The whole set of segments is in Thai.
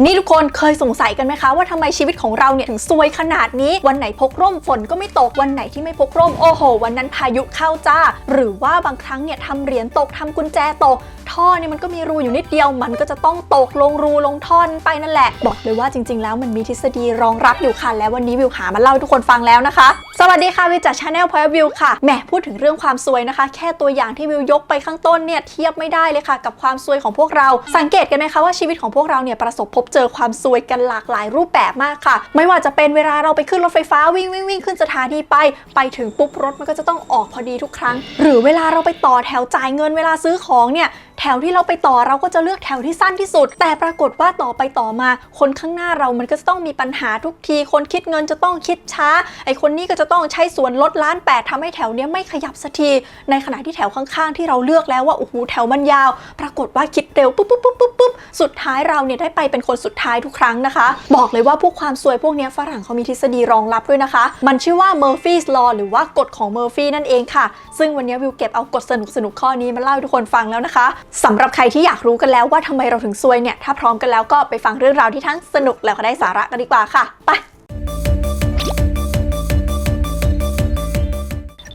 นี่ทุกคนเคยสงสัยกันไหมคะว่าทำไมชีวิตของเราเนี่ยถึงซวยขนาดนี้วันไหนพกร่มฝนก็ไม่ตกวันไหนที่ไม่พกร่มโอ้โห วันนั้นพายุเข้าจ้า หรือว่าบางครั้งเนี่ยทำเหรียญตกทำกุญแจตก ท่อเนี่ยมันก็มีรูอยู่นิดเดียว มันก็จะต้องตกลงรูลงท่อนไปนั่นแหละ บอกเลยว่าจริง ๆ แล้วมันมีทฤษฎีรองรับอยู่ค่ะ แล้ววันนี้วิวหามาเล่าให้ทุกคนฟังแล้วนะคะ สวัสดีค่ะวิวจากชาแนลพอยวิวค่ะแหมพูดถึงเรื่องความซวยนะคะ แค่ตัวอย่างที่วิวยกไปข้างต้นเนี่ยเทียบไม่ได้เลยค่ะ กับความซวยของพวกเรา สังเกตกันไหมคะว่าชีวิตของพวกเราเนี่ยประสบพบเจอความซวยกันหลากหลายรูปแบบมากค่ะ ไม่ว่าจะเป็นเวลาเราไปขึ้นรถไฟฟ้าวิ่งวิ่งวิ่งขึ้นสถานีไป ไปถึงปุ๊บรถมันก็จะต้องออกพอดีทุกครั้ง หรือเวลาเราไปต่อแถวจ่ายเงินเวลาซื้อของเนี่ยแแถวที่เราไปต่อเราก็จะเลือกแถวที่สั้นที่สุด แต่ปรากฏว่าต่อไปต่อมา คนข้างหน้าเรามันก็จะต้องมีปัญหาทุกที คนคิดเงินจะต้องคิดช้า ไอคนนี้ก็จะต้องใช้ส่วนลดล้านแปดทำให้แถวเนี้ยไม่ขยับสักที ในขณะที่แถวข้างๆ ที่เราเลือกแล้วว่าโอ้โหแถวมันยาว ปรากฏว่าคิดเร็วปุ๊บปุ๊บปุ๊บปุ๊บปุ๊บสุดท้ายเราเนี่ยได้ไปเป็นคนสุดท้ายทุกครั้งนะคะ บอกเลยว่าพวกความซวยพวกเนี้ยฝรั่งเขามีทฤษฎีรองรับด้วยนะคะ มันชื่อว่า Murphy's Law หรือว่ากฎของ Murphy นั่นเองค่ะ ซึ่งวันนี้วิวเก็บเอากฎสนุกสนุกข้อนี้มาเล่าให้ทุกคนฟังแล้วนะคะสำหรับใครที่อยากรู้กันแล้วว่าทำไมเราถึงซวยเนี่ย ถ้าพร้อมกันแล้วก็ไปฟังเรื่องราวที่ทั้งสนุกแล้วก็ได้สาระกันดีกว่าค่ะ ไป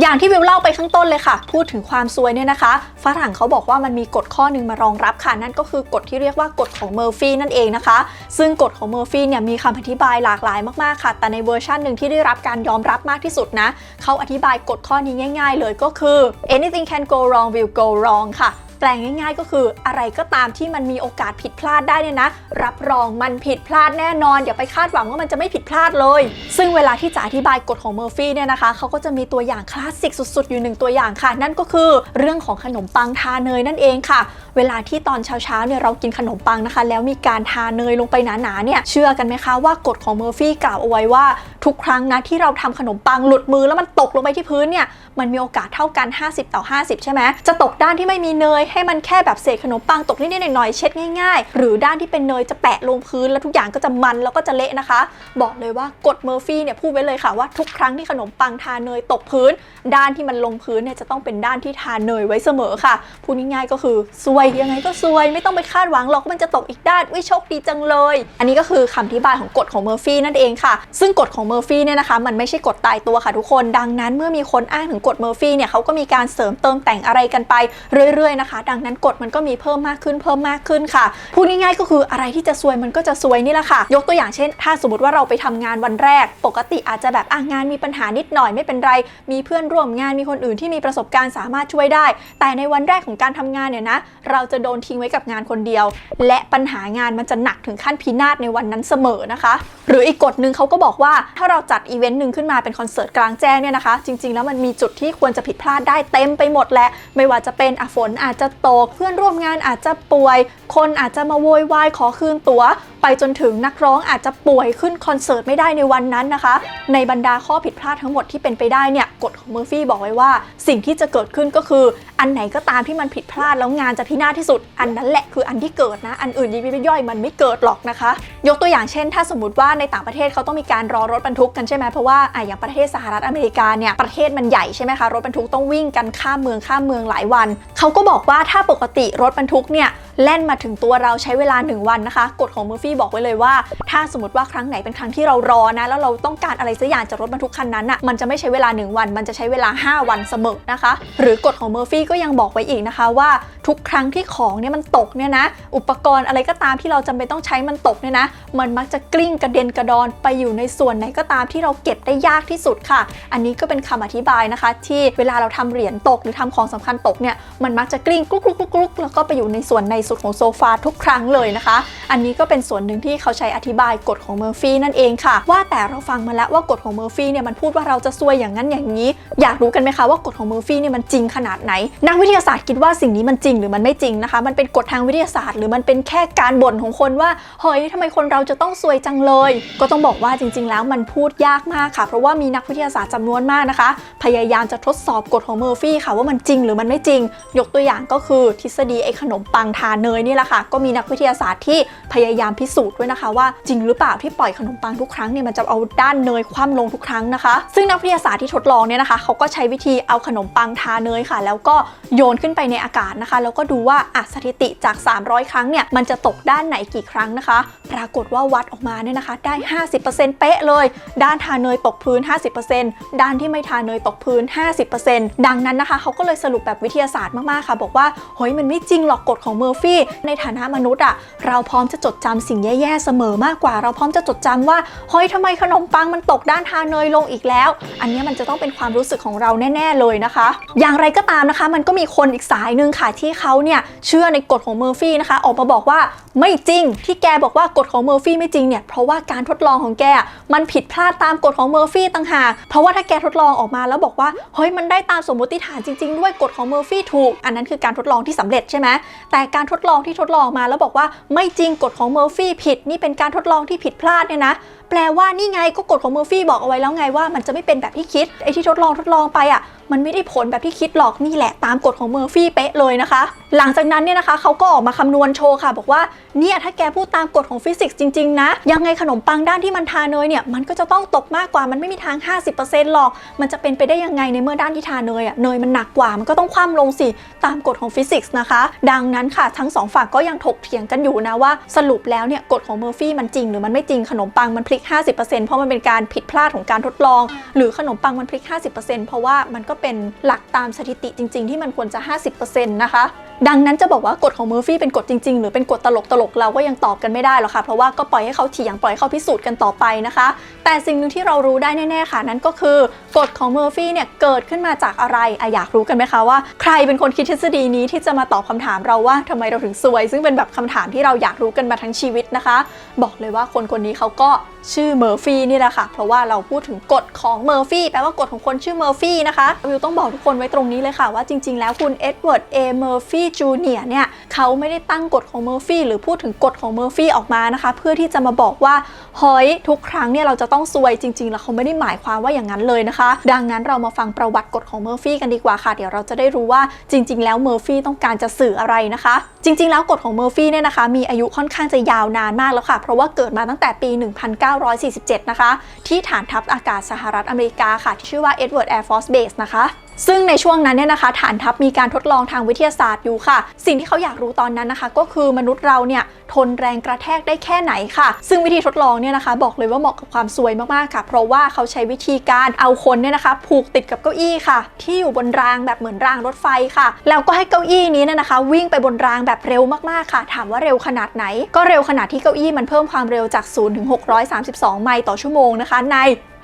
อย่างที่วิวเล่าไปข้างต้นเลยค่ะ พูดถึงความซวยเนี่ยนะคะ ฝรั่งเขาบอกว่ามันมีกฎข้อหนึ่งมารองรับค่ะ นั่นก็คือกฎที่เรียกว่ากฎของเมอร์ฟี่นั่นเองนะคะ ซึ่งกฎของเมอร์ฟี่เนี่ยมีคำอธิบายหลากหลายมากๆค่ะ แต่ในเวอร์ชันหนึ่งที่ได้รับการยอมรับมากที่สุดนะเขาอธิบายกฎข้อนี้ง่าย ๆ เลยก็คือ anything can go wrong will go wrong ค่ะ แปลงง่าย ๆ ก็คืออะไรก็ตามที่มันมีโอกาสผิดพลาดได้เนี่ยนะ รับรองมันผิดพลาดแน่นอน อย่าไปคาดหวังว่ามันจะไม่ผิดพลาดเลย ซึ่งเวลาที่จะอธิบายกฎของเมอร์ฟี่เนี่ยนะคะเขาก็จะมีตัวอย่างคลาสสิกสุดๆ อยู่หนึ่งตัวอย่างค่ะ นั่นก็คือเรื่องของขนมปังทาเนยนั่นเองค่ะ เวลาที่ตอนเช้าๆเนี่ยเรากินขนมปังนะคะ แล้วมีการทาเนยลงไปหนาๆเนี่ยเชื่อกันไหมคะว่ากฎของเมอร์ฟี่กล่าวเอาไว้ว่าทุกครั้งนะที่เราทำขนมปังหลุดมือแล้วมันตกลงไปที่พื้นเนี่ยมันมีโอกาสเท่ากัน 50 ต่อ 50 ใช่ไหมจะตกด้านที่ไม่มีเนยให้มันแค่แบบเศษขนมปังตกนิดๆหน่อยๆเช็ดง่าย ๆ หรือด้านที่เป็นเนยจะแปะลงพื้นแล้วทุกอย่างก็จะมันแล้วก็จะเละนะคะ บอกเลยว่ากฎเมอร์ฟี่เนี่ยพูดไว้เลยค่ะว่าทุกครั้งที่ขนมปังทาเนยตกพื้น ด้านที่มันลงพื้นเนี่ยจะต้องเป็นด้านที่ทาเนยไว้เสมอค่ะพูดง่ายๆก็คือซวยยังไงก็ซวย ไม่ต้องไปคาดหวังหรอกว่ามันจะตกอีกด้านวิโชคดีจังเลย อันนี้ก็คือคำอธิบายของกฎของเมอร์ฟี่นั่นเองค่ะ ซึ่งกฎของเมอร์ฟี่เนี่ยนะคะมันไม่ใช่กฎตายตัวค่ะทุกคนดังนั้นเมื่อมีคนอ้างถึงกฎเมอร์ฟี่เนี่ยเขาก็มีการเสริมเติมแต่งอะไรกันไปเรื่อยๆนะคะดังนั้นกฎมันก็มีเพิ่มมากขึ้นเพิ่มมากขึ้นค่ะพูดง่ายๆก็คืออะไรที่จะซวยมันก็จะซวยนี่แหละค่ะ ยกตัวอย่างเช่น ถ้าสมมติว่าเราไปทำงานวันแรก ปกติอาจจะแบบอะงานมีปัญหานิดหน่อยไม่เป็นไร มีเพื่อนร่วมงานมีคนอื่นที่มีประสบการณ์สามารถช่วยได้ แต่ในวันแรกของการทำงานเนี่ยนะเราจะโดนทิ้งไว้กับงานคนเดียว และปัญหางานมันจะหนักถึงขั้นพินาศในวันนั้นเสมอนะคะ หรืออีกกฎหนึ่งเขาก็บอกว่าถ้าเราจัดอีเวนต์หนึ่งขึ้นมาเป็นคอนเสิร์ตกลางแจ้งเนี่ยนะคะ จริง ๆ แล้วมันมีจุดที่ควรจะผิดพลาดได้เต็มไปหมดแหละไม่ว่าจะเป็นอฝนอาจจะตก เพื่อนร่วมงานอาจจะป่วย คนอาจจะมาโวยวายขอคืนตั๋ว ไปจนถึงนักร้องอาจจะป่วยขึ้นคอนเสิร์ตไม่ได้ในวันนั้นนะคะ ในบรรดาข้อผิดพลาดทั้งหมดที่เป็นไปได้เนี่ยกฎของเมอร์ฟี่บอกไว้ว่า สิ่งที่จะเกิดขึ้นก็คือ อันไหนก็ตามที่มันผิดพลาดแล้วงานจะพินาศที่สุด อันนั้นแหละคืออันที่เกิดนะ อันอื่นยิบยิบย่อยมันไม่เกิดหรอกนะคะ ยกตัวอย่างเช่น ถ้าสมมติว่าในต่างประเทศเขาต้องมีการรอรถบรรทุกกันใช่ไหมเพราะว่าอะอย่างประเทศสหรัฐอเมริกาเนี่ยประเทศมันใหญ่ใช่ไหมคะรถบรรทุกต้องวิ่งกันข้ามเมืองข้ามเมืองหลายวันเขาก็บอกว่าถ้าปกติรถบรรทุกเนี่ยแล่นมาถึงตัวเราใช้เวลา 1 วันนะคะกฎของเมอร์ฟี่บอกไว้เลยว่า ถ้าสมมติว่าครั้งไหนเป็นครั้งที่เรารอนะแล้วเราต้องการอะไรสักอย่างจากรถบรรทุกคันนั้นอะมันจะไม่ใช้เวลา 1 วัน มันจะใช้เวลา 5 วันเสมอนะคะ หรือกฎของเมอร์ฟี่ก็ยังบอกไว้อีกนะคะว่าทุกครั้งที่ของเนี่ยมันตกเนี่ยนะอุปกรณ์อะไรก็ตามที่เราจำเป็นต้องใช้มันตกเนี่ยนะมันมักจะกลิ้งกระเด็นกระดอนไปอยู่ในส่วนไหนก็ตามที่เราเก็บได้ยากที่สุดค่ะ อันนี้ก็เป็นคำอธิบายนะคะ ที่เวลาเราทำเหรียญตกหรือทำของสำคัญตกเนี่ยมันมักจะกลิ้งกลุกกลุกกลุกกลุกแล้วก็ไปอยู่ในส่วนในสุดของโซฟาทุกครั้งเลยนะคะ อันนี้ก็เป็นส่วนหนึ่งที่เขาใช้อธิบายกฎของเมอร์ฟี่นั่นเองค่ะ ว่าแต่เราฟังมาแล้วว่ากฎของเมอร์ฟี่เนี่ยมันพูดว่าเราจะซวยอย่างนั้นอย่างนี้ อยากรู้กันไหมคะว่ากฎของเมอร์ฟี่เนี่ยมันจริงขนาดไหน นักวิทยาศาสตร์คิดว่าสิ่งนี้มันจริงหรือมันไม่จริงนะคะ มันเป็นกฎทางวิทยาศาสตร์ หรือมันเป็นแค่การบ่นของคนว่าเฮ้ยทำไมคนเราจะต้องซวยจังเลย ก็ต้องบอกว่าจริง ๆ แล้วมันพูดยากมากค่ะ เพราะว่ามีนักวิทยาศาสตร์จำนวนมากนะคะ พยายามจะทดสอบกฎของเมอร์ฟี่ค่ะว่ามันจริงหรือมันไม่จริง ยกตัวอย่างก็คือทฤษฎีไอ้ขนมปังทาเนยนี่แหละค่ะก็มีนักวิทยาศาสตร์ที่พยายามพิสูจน์ด้วยนะคะว่าจริงหรือเปล่าที่ปล่อยขนมปังทุกครั้งเนี่ยมันจะเอาด้านเนยคว่ำลงทุกครั้งนะคะ ซึ่งนักวิทยาศาสตร์ที่ทดลองเนี่ยนะคะเขาก็ใช้วิธีเอาขนมปังทาเนยค่ะ แล้วก็โยนขึ้นไปในอากาศนะคะ แล้วก็ดูว่าอะสถิติจาก 300 ครั้งเนี่ยมันจะตกด้านไหนกี่ครั้งนะคะ ปรากฏว่าวัดออกมาเนี่ยนะคะ ได้ 50%เป๊ะเลย ด้านทาเนยตกพื้น 50%ด้านที่ไม่ทาเนยตกพื้น 50%ดังนั้นนะคะเขาก็เลยสรุปแบบวิทยาศาสตร์มากๆค่ะ บอกว่าเฮ้ยมันไม่จริงหรอกกฎของเมอร์ฟี่ในฐานะมนุษย์อะเราพร้อมจะจดจำสิ่งแย่ๆเสมอมากกว่า เราพร้อมจะจดจำว่าเฮ้ยทำไมขนมปังมันตกด้านทาเนยลงอีกแล้ว อันนี้มันจะต้องเป็นความรู้สึกของเราแน่ ๆเลยนะคะ อย่างไรก็ตามนะคะ มันก็มีคนอีกสายหนึ่งค่ะที่เขาเนี่ยเชื่อในกฎของเมอร์ฟี่นะคะ ออกมาบอกว่าไม่จริงที่แกบอกว่ากฎของเมอร์ฟี่ไม่จริงเนี่ยเพราะว่าการทดลองของแกมันผิดพลาดตามกฎของเมอร์ฟี่ต่างหากเพราะว่าถ้าแกทดลองออกมาแล้วบอกว่าเฮ้ยมันได้ตามสมมติฐานจริง ๆ ด้วยกฎของเมอร์ฟี่ถูก อันนั้นคือการทดลองที่สำเร็จใช่ไหมแต่การทดลองที่ทดลองมาแล้วบอกว่าไม่จริงกฎของเมอร์ฟี่ผิดนี่เป็นการทดลองที่ผิดพลาดเนี่ยนะแปลว่านี่ไงก็กฎของเมอร์ฟี่บอกเอาไว้แล้วไงว่ามันจะไม่เป็นแบบที่คิดไอ้ที่ทดลองทดลองไปอะมันไม่ได้ผลแบบที่คิดหรอกนี่แหละตามกฎของเมอร์ฟี่เป๊ะเลยนะคะ หลังจากนั้นเนี่ยนะคะเขาก็ออกมาคำนวณโชว์ค่ะ บอกว่าเนี่ยถ้าแกพูดตามกฎของฟิสิกส์จริงๆนะ ยังไงขนมปังด้านที่มันทาเนยเนี่ยมันก็จะต้องตกมากกว่ามันไม่มีทาง 50%หรอก มันจะเป็นไปได้ยังไงในเมื่อด้านที่ทาเนยอะเนยมันหนักกว่ามันก็ต้องคว่ำลงสิตามกฎของฟิสิกส์นะคะ ดังนั้นค่ะทั้งสองฝั่งก็ยังถกเถียงกันอยู่นะว่าสรุปแล้วเนี่ยกฎของเมอร์ฟี่มันจริง หรือมันไม่จริงขนมปังมันพลิก 50%เพราะมันเป็นการผิดพลาดของการทดลอง หรือขนมปังมันพลิก 50%เพราะว่ามันก็เป็นหลักตามสถิติจริง ๆ ที่มันควรจะ 50%นะคะ ดังนั้นจะบอกว่ากฎของเมอร์ฟี่เป็นกฎจริง ๆ หรือเป็นกฎตลกๆเราก็ยังตอบกันไม่ได้หรอกค่ะ เพราะว่าก็ปล่อยให้เขาเถียงปล่อยให้เขาพิสูจน์กันต่อไปนะคะ แต่สิ่งหนึ่งที่เรารู้ได้แน่ๆค่ะ นั่นก็คือกฎของเมอร์ฟี่เนี่ยเกิดขึ้นมาจากอะไรอะอยากรู้กันไหมคะว่าใครเป็นคนคิดทฤษฎีนี้ที่จะมาตอบคำถามเราว่าทำไมเราถึงซวย ซึ่งเป็นแบบคำถามที่เราอยากรู้กันมาทั้งชีวิตนะคะ บอกเลยว่าคนคนนี้เขาก็ชื่อเมอร์ฟี่นี่แหละค่ะ เพราะว่าเราพูดถึงกฎของเมอร์ฟี่แปลว่ากฎของคนชื่อเมอร์ฟี่นะคะวิวต้องบอกทุกคนไว้ตรงนี้เลยค่ะว่าจริง ๆ แล้วคุณเอ็ดเวิร์ดเอเมอร์ฟี่จูเนียร์เนี่ยเขาไม่ได้ตั้งกฎของเมอร์ฟี่หรือพูดถึงกฎของเมอร์ฟี่ออกมานะคะ เพื่อที่จะมาบอกว่าเฮ้ยทุกครั้งเนี่ยเราจะต้องซวยจริง ๆ แล้วเขาไม่ได้หมายความว่าอย่างนั้นเลยนะคะ ดังนั้นเรามาฟังประวัติกฎของเมอร์ฟี่กันดีกว่าค่ะ เดี๋ยวเราจะได้รู้ว่าจริง ๆ แล้วเมอร์ฟี่ต้องการจะสื่ออะไรนะคะ จริง ๆ แล้วกฎของเมอร์ฟี่เนี่ยนะคะมีอายุค่อนข้างจะยาวนานมากแล้วค่ะ เพราะว่าเกิดมาตั้งแต่ปี 1947 นะคะ ที่ฐานทัพอากาศสหรัฐอเมริกาค่ะที่ชื่อว่า Edward Air Force Base นะคะ ซึ่งในช่วงนั้นเนี่ยนะคะ ฐานทัพมีการทดลองทางวิทยาศาสตร์อยู่ค่ะ สิ่งที่เขาอยากรู้ตอนนั้นนะคะ ก็คือมนุษย์เราเนี่ยทนแรงกระแทกได้แค่ไหนค่ะ ซึ่งวิธีทดลองเนี่ยนะคะ บอกเลยว่าเหมาะกับความซวยมากๆค่ะ เพราะว่าเขาใช้วิธีการเอาคนเนี่ยนะคะ ผูกติดกับเก้าอี้ค่ะ ที่อยู่บนรางแบบเหมือนรางรถไฟค่ะ แล้วก็ให้เก้าอี้นี้เนี่ยนะคะ วิ่งไปบนรางแบบเร็วมากๆค่ะ ถามว่าเร็วขนาดไหน ก็เร็วขนาดที่เก้าอี้มันเพิ่มความเร็วจาก0ถึง632 ไมล์ต่อชั่วโมงนะคะ ใน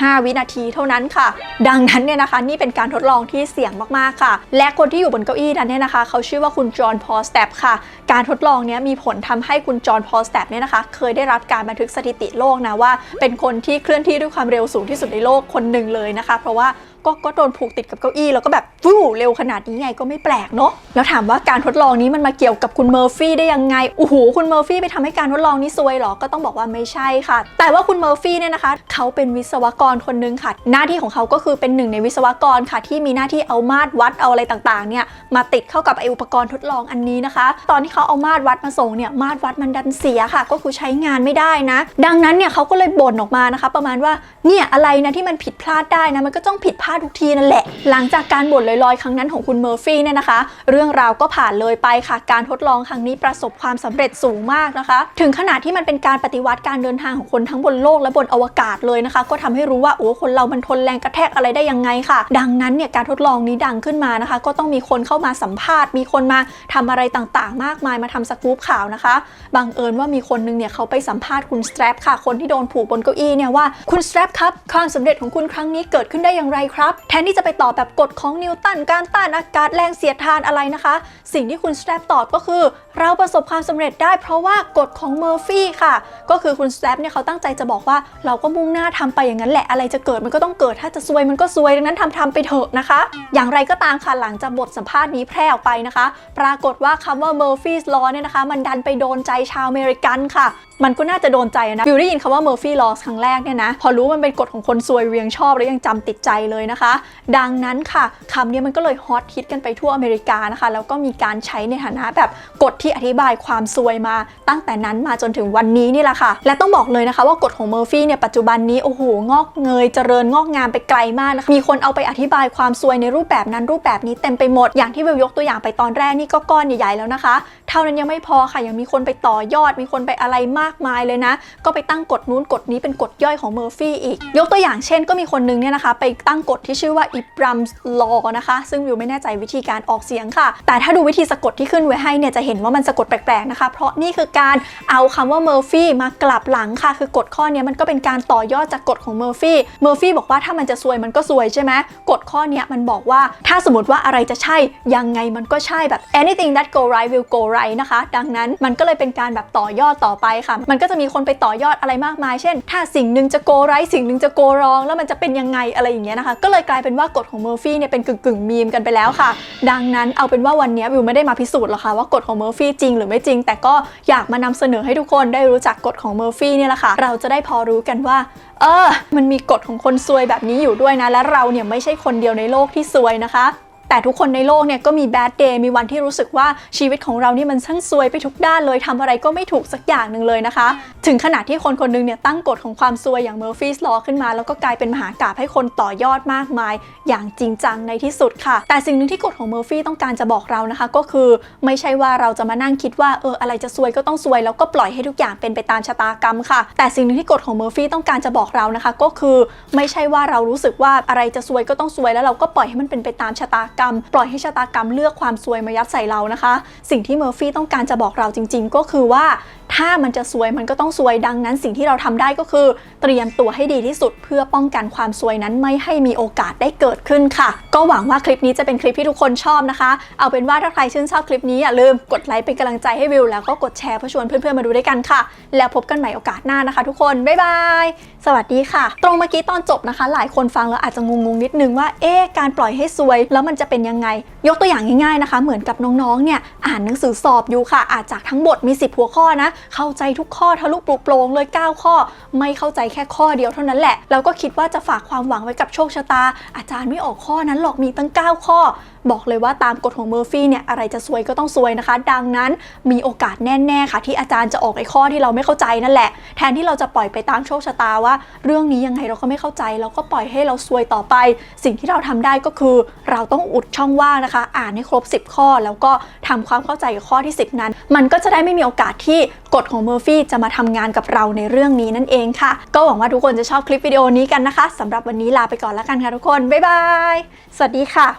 5 วินาทีเท่านั้นค่ะ ดังนั้นเนี่ยนะคะนี่เป็นการทดลองที่เสี่ยงมากๆค่ะ และคนที่อยู่บนเก้าอี้นั้นเนี่ยนะคะ เขาชื่อว่าคุณจอห์นพอลสแตปค่ะ การทดลองเนี้ยมีผลทำให้คุณจอห์นพอลสแตปเนี่ยนะคะ เคยได้รับการบันทึกสถิติโลกนะว่า เป็นคนที่เคลื่อนที่ด้วยความเร็วสูงที่สุดในโลกคนหนึ่งเลยนะคะ เพราะว่า ก็ก็โดนผูกติดกับเก้าอี้แล้วก็แบบฟู่เร็วขนาดนี้ไงก็ไม่แปลกเนาะแล้วถามว่าการทดลองนี้มันมาเกี่ยวกับคุณเมอร์ฟี่ได้ยังไงโอ้โหคุณเมอร์ฟี่ไปทำให้การทดลองนี้ซวยเหรอก็ต้องบอกว่าไม่ใช่ค่ะ แต่ว่าคุณเมอร์ฟี่เนี่ยนะคะเขาเป็นวิศวกรคนนึงค่ะ หน้าที่ของเขาก็คือเป็นหนึ่งในวิศวกรค่ะ ที่มีหน้าที่เอามาตรวัดเอาอะไรต่างๆเนี่ยมาติดเข้ากับไออุปกรณ์ทดลองอันนี้นะคะ ตอนที่เขาเอามาตรวัดมาส่งเนี่ยมาตรวัดมันดันเสียค่ะ ก็คือใช้งานไม่ได้นะ ดังนั้นเนี่ยเขาก็เลยบ่นออกมานะคะ ประมาณว่าเนี่ยอะไรนะที่มันผิดพลาดได้นะมันก็ต้องผิดพลาดทุกทีนั่นแหละ หลังจากการบ่นลอยๆ ครั้งนั้นของคุณเมอร์ฟี่เนี่ยนะคะ เรื่องราวก็ผ่านเลยไปค่ะ การทดลองครั้งนี้ประสบความสำเร็จสูงมากนะคะ ถึงขนาดที่มันเป็นการปฏิวัติการเดินทางของคนทั้งบนโลกและบนอวกาศเลยนะคะ ก็ทำให้รู้ว่าโอ้คนเรามันทนแรงกระแทกอะไรได้ยังไงค่ะ ดังนั้นเนี่ยการทดลองนี้ดังขึ้นมานะคะ ก็ต้องมีคนเข้ามาสัมภาษณ์ มีคนมาทำอะไรต่างๆ มากมายมาทำสกู๊ปข่าวนะคะบังเอิญว่ามีคนนึงเนี่ยเขาไปสัมภาษณ์คุณสแตรปค่ะคนที่โดนผูกบนเก้าอี้เนี่ยว่าคุณสแตรปครับความสำเร็จของคุณครั้งนี้เกิดขึ้นได้อย่างไรครับแทนที่จะไปตอบแบบกฎของนิวตันการต้านอากาศแรงเสียดทานอะไรนะคะ สิ่งที่คุณสแตปตอบก็คือ เราประสบความสำเร็จได้เพราะว่ากฎของเมอร์ฟี่ค่ะ ก็คือคุณสแตปเนี่ยเขาตั้งใจจะบอกว่าเราก็มุ่งหน้าทำไปอย่างนั้นแหละอะไรจะเกิดมันก็ต้องเกิดถ้าจะซวยมันก็ซวยดังนั้นทำทำไปเถอะนะคะ อย่างไรก็ตามค่ะหลังจากบทสัมภาษณ์นี้แพร่ออกไปนะคะ ปรากฏว่าคำว่า Murphy's Law เนี่ยนะคะมันดันไปโดนใจชาวอเมริกันค่ะ มันก็น่าจะโดนใจนะวิวได้ยินคำว่า Murphy Law ครั้งแรกเนี่ยนะพอรู้มันเป็นกฎของคนซวยเวียงชอบแล้วยังจำติดใจเลยนะคะ ดังนั้นค่ะคำนี้มันก็เลยฮอตฮิตกันไปทั่วอเมริกานะคะ แล้วก็มีการใช้ในฐานะแบบกฎที่อธิบายความซวยมาตั้งแต่นั้นมาจนถึงวันนี้นี่แหละค่ะ และต้องบอกเลยนะคะว่ากฎของ Murphy เนี่ยปัจจุบันนี้โอ้โหงอกเงยเจริญงอกงามไปไกลมากนะคะมีคนเอาไปอธิบายความซวยในรูปแบบนั้นรูปแบบนี้เต็มไปหมดอย่างที่วิวยกตัวอย่างไปตอนแรกนี่ก็ก้อนใหญ่ๆแล้วนะคะ เท่านั้นยังไม่พอค่ะยังมีคนไปต่อยอด มีคนไปอะไรมากมายเลยนะ ก็ไปตั้งกฎนู้นกฎนี้เป็นกฎย่อยของเมอร์ฟี่อีก ยกตัวอย่างเช่นก็มีคนนึงเนี่ยนะคะ ไปตั้งกฎที่ชื่อว่าอิบรัมส์ลอนะคะ ซึ่งวิวไม่แน่ใจวิธีการออกเสียงค่ะ แต่ถ้าดูวิธีสะกดที่ขึ้นไว้ให้เนี่ยจะเห็นว่ามันสะกดแปลกๆนะคะ เพราะนี่คือการเอาคำว่าเมอร์ฟี่มากลับหลังค่ะ คือกฎข้อนี้มันก็เป็นการต่อยอดจากกฎของเมอร์ฟี่เมอร์ฟี่บอกว่าถ้ามันจะซวยมันก็ซวยใช่ไหมกฎข้อนี้มันบอกว่าถ้าสมมติว่าอะไรจะใช่ยังไงมันก็ใช่แบบ anything that go right will go right นะคะ ดังนั้นมันก็เลยเป็นการแบบต่อยอดต่อไปค่ะ มันก็จะมีคนไปต่อยอดอะไรมากมาย เช่น ถ้าสิ่งหนึ่งจะ go right สิ่งหนึ่งจะ go wrong แล้วมันจะเป็นยังไงอะไรอย่างเงี้ยนะคะก็เลยกลายเป็นว่ากฎของเมอร์ฟี่เนี่ยเป็นกึ่งกึ่งมีมกันไปแล้วค่ะ ดังนั้นเอาเป็นว่าวันนี้วิวไม่ได้มาพิสูจน์หรอกค่ะว่ากฎของเมอร์ฟี่จริงหรือไม่จริง แต่ก็อยากมานำเสนอให้ทุกคนได้รู้จักกฎของเมอร์ฟี่เนี่ยแหละค่ะ เราจะได้พอรู้กันว่า เออ มันมีกฎของคนซวยแบบนี้อยู่ด้วยนะ และเราเนี่ยไม่ใช่คนเดียวในโลกที่ซวยนะคะ แต่ทุกคนในโลกเนี่ยก็มีแบดเดย์มีวันที่รู้สึกว่าชีวิตของเรานี่มันช่างซวยไปทุกด้านเลยทำอะไรก็ไม่ถูกสักอย่างหนึ่งเลยนะคะ ถึงขนาดที่คนคนหนึงเนี่ยตั้งกฎของความซวยอย่าง Murphy's Law ขึ้นมา แล้วก็กลายเป็นมหากาพย์ให้คนต่อยอดมากมาย อย่างจริงจังในที่สุดค่ะ แต่สิ่งหนึ่งที่กฎของ Murphy ต้องการจะบอกเรานะคะ ก็คือไม่ใช่ว่าเราจะมานั่งคิดว่าเอออะไรจะซวยก็ต้องซวยแล้วก็ปล่อยให้ทุกอย่างเป็นไปตามชะตากรรมค่ะ แต่สิ่งหนึ่งที่กฎของ Murphy ต้องการจะบอกเรานะคะ ก็คือไม่ใช่ว่าเรารู้สึกว่าอะไรจะซวยก็ต้องซวยแล้วเราก็ปล่อยให้มันเป็นไปตามชะตากรรมปล่อยให้ชะตากรรมเลือกความซวยมายัดใส่เรานะคะ สิ่งที่เมอร์ฟี่ต้องการจะบอกเราจริง ๆ ก็คือว่า ถ้ามันจะซวยมันก็ต้องซวยดังนั้น สิ่งที่เราทำได้ก็คือ เตรียมตัวให้ดีที่สุด เพื่อป้องกันความซวยนั้นไม่ให้มีโอกาสได้เกิดขึ้นค่ะ ก็หวังว่าคลิปนี้จะเป็นคลิปที่ทุกคนชอบนะคะ เอาเป็นว่าถ้าใครชื่นชอบคลิปนี้อย่าลืมกดไลค์เป็นกำลังใจให้วิวแล้วก็กดแชร์เพื่อชวนเพื่อนๆมาดูด้วยกันค่ะ แล้วพบกันใหม่โอกาสหน้านะคะ ทุกคนบ๊ายบายสวัสดีค่ะ ตรงเมื่อกี้ตอนจบนะคะ หลายคนฟังแล้วอาจจะงงๆนิดนึงว่าเอ๊ะการปล่อยให้ซวย แล้วมันจะเป็นยังไง ยกตัวอย่างง่ายๆนะคะ เหมือนกับน้องๆเนี่ยอ่านหนังสือสอบอยู่ค่ะอาจจากทั้งบทมี 10 หัวข้อนะเข้าใจทุกข้อทะลุปลุกโปรงเลย 9 ข้อ ไม่เข้าใจแค่ข้อเดียวเท่านั้นแหละ เราก็คิดว่าจะฝากความหวังไว้กับโชคชะตา อาจารย์ไม่ออกข้อนั้นหรอกมีตั้ง 9 ข้อ บอกเลยว่าตามกฎของเมอร์ฟี่เนี่ยอะไรจะซวยก็ต้องซวยนะคะ ดังนั้นมีโอกาสแน่ๆค่ะ ที่อาจารย์จะออกไอ้ข้อที่เราไม่เข้าใจนั่นแหละ แทนที่เราจะปล่อยไปตามโชคชะตาว่า เรื่องนี้ยังไงเราก็ไม่เข้าใจเราก็ปล่อยให้เราซวยต่อไป สิ่งที่เราทำได้ก็คือ เราต้องอุดช่องว่างนะคะ อ่านให้ครบ 10 ข้อ แล้วก็ทำความเข้าใจกับข้อที่ 10 นั้น มันก็จะได้ไม่มีโอกาสที่กฎของเมอร์ฟี่จะมาทำงานกับเราในเรื่องนี้นั่นเองค่ะ ก็หวังว่าทุกคนจะชอบคลิปวิดีโอนี้กันนะคะสำหรับวันนี้ลาไปก่อนแล้วกันค่ะทุกคน บ๊ายบาย สวัสดีค่ะ